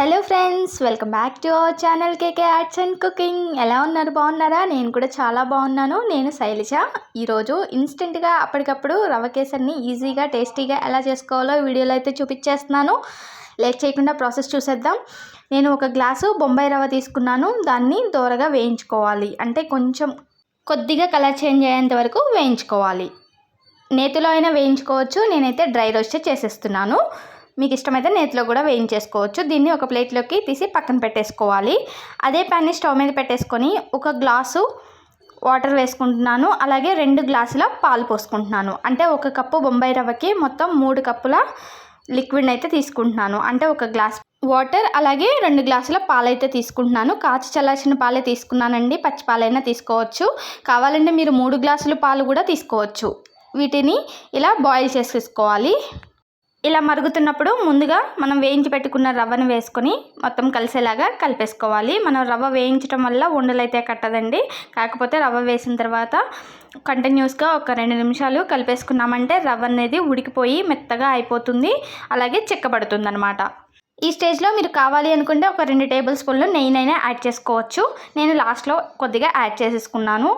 Hello friends welcome back to our channel KK arts and cooking. ఎలా ఉన్నారు? బాగున్నారా? నేను కూడా చాలా బాగున్నాను. నేను శైలజ. ఈరోజు ఇన్స్టెంట్గా అప్పటికప్పుడు రవ కేసరిని ఈజీగా టేస్టీగా ఎలా చేసుకోవాలో వీడియోలో అయితే చూపించేస్తున్నాను. లేట్ చేయకుండా ప్రాసెస్ చూసేద్దాం. నేను ఒక గ్లాసు బొంబాయి రవ్వ తీసుకున్నాను. దాన్ని దోరగా వేయించుకోవాలి. అంటే కొంచెం కొద్దిగా కలర్ చేంజ్ అయ్యేంత వరకు వేయించుకోవాలి. నేతిలో అయినా వేయించుకోవచ్చు. నేనైతే డ్రై రోస్టే చేసేస్తున్నాను. మీకు ఇష్టమైతే నేతిలో కూడా వేయించేసుకోవచ్చు. దీన్ని ఒక ప్లేట్లోకి తీసి పక్కన పెట్టేసుకోవాలి. అదే ప్యాన్ని స్టవ్ మీద పెట్టేసుకొని ఒక గ్లాసు వాటర్ వేసుకుంటున్నాను. అలాగే రెండు గ్లాసుల పాలు పోసుకుంటున్నాను. అంటే ఒక కప్పు బొంబాయి రవ్వకి మొత్తం మూడు కప్పుల లిక్విడ్ అయితే తీసుకుంటున్నాను. అంటే ఒక గ్లాస్ వాటర్ అలాగే రెండు గ్లాసుల పాలైతే తీసుకుంటున్నాను. కాచి చల్లార్చిన పాలే తీసుకున్నానండి. పచ్చి పాలైనా తీసుకోవచ్చు. కావాలంటే మీరు మూడు గ్లాసుల పాలు కూడా తీసుకోవచ్చు. వీటిని ఇలా బాయిల్ చేసేసుకోవాలి. ఇలా మరుగుతున్నప్పుడు ముందుగా మనం వేయించి పెట్టుకున్న రవ్వను వేసుకొని మొత్తం కలిసేలాగా కలిపేసుకోవాలి. మనం రవ్వ వేయించడం వల్ల ఉండలు అయితే కట్టదండి. కాకపోతే రవ్వ వేసిన తర్వాత కంటిన్యూస్గా ఒక రెండు నిమిషాలు కలిపేసుకున్నామంటే రవ్వ అనేది ఉడికిపోయి మెత్తగా అయిపోతుంది. అలాగే చిక్కబడుతుంది అనమాట ఈ స్టేజ్లో మీరు కావాలి అనుకుంటే ఒక రెండు టేబుల్ స్పూన్లు నెయ్యినైనా యాడ్ చేసుకోవచ్చు. నేను లాస్ట్లో కొద్దిగా యాడ్ చేసేసుకున్నాను.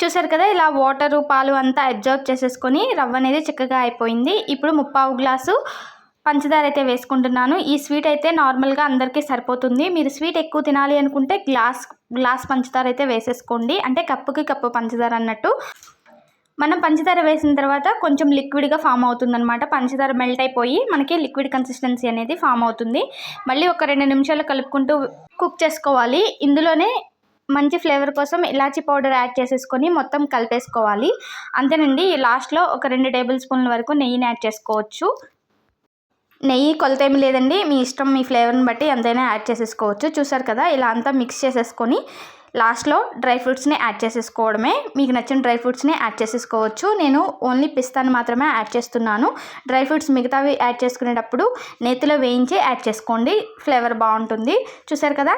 చూసారు కదా ఇలా వాటరు పాలు అంతా అబ్జర్వ్ చేసేసుకొని రవ్వ అనేది చిక్కగా అయిపోయింది. ఇప్పుడు ముప్పావు గ్లాసు పంచదార అయితే వేసుకుంటున్నాను. ఈ స్వీట్ అయితే నార్మల్గా అందరికీ సరిపోతుంది. మీరు స్వీట్ ఎక్కువ తినాలి అనుకుంటే గ్లాస్ గ్లాస్ పంచదార అయితే వేసేసుకోండి. అంటే కప్పుకి కప్పు పంచదార అన్నట్టు. మనం పంచదార వేసిన తర్వాత కొంచెం లిక్విడ్గా ఫామ్ అవుతుందన్నమాట. పంచదార మెల్ట్ అయిపోయి మనకి లిక్విడ్ కన్సిస్టెన్సీ అనేది ఫామ్ అవుతుంది. మళ్ళీ ఒక రెండు నిమిషాలు కలుపుకుంటూ కుక్ చేసుకోవాలి. ఇందులోనే మంచి ఫ్లేవర్ కోసం ఇలాచీ పౌడర్ యాడ్ చేసేసుకొని మొత్తం కలిపేసుకోవాలి. అంతేనండి లాస్ట్లో ఒక రెండు టేబుల్ స్పూన్ల వరకు నెయ్యిని యాడ్ చేసుకోవచ్చు. నెయ్యి కొలత ఏమి లేదండి మీ ఇష్టం మీ ఫ్లేవర్ని బట్టి ఎంతైనా యాడ్ చేసేసుకోవచ్చు. చూసారు కదా ఇలా అంతా మిక్స్ చేసేసుకొని లాస్ట్లో డ్రై ఫ్రూట్స్ని యాడ్ చేసేసుకోవడమే. మీకు నచ్చిన డ్రై ఫ్రూట్స్ని యాడ్ చేసేసుకోవచ్చు. నేను ఓన్లీ పిస్తాని మాత్రమే యాడ్ చేస్తున్నాను. డ్రై ఫ్రూట్స్ మిగతావి యాడ్ చేసుకునేటప్పుడు నేతిలో వేయించి యాడ్ చేసుకోండి. ఫ్లేవర్ బాగుంటుంది. చూసారు కదా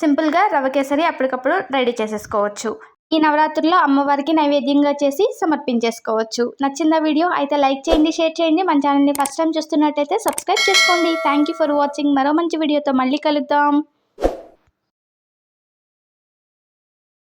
సింపుల్గా రవ కేసరి అప్పటికప్పుడు రెడీ చేసేసుకోవచ్చు. ఈ నవరాత్రుల్లో అమ్మవారికి నైవేద్యంగా చేసి సమర్పించేసుకోవచ్చు. నచ్చిందా వీడియో అయితే లైక్ చేయండి షేర్ చేయండి. మన ఛానల్ని ఫస్ట్ టైం చూస్తున్నట్టయితే సబ్స్క్రైబ్ చేసుకోండి. Thank you for watching. మరో మంచి వీడియోతో మళ్ళీ కలుద్దాం.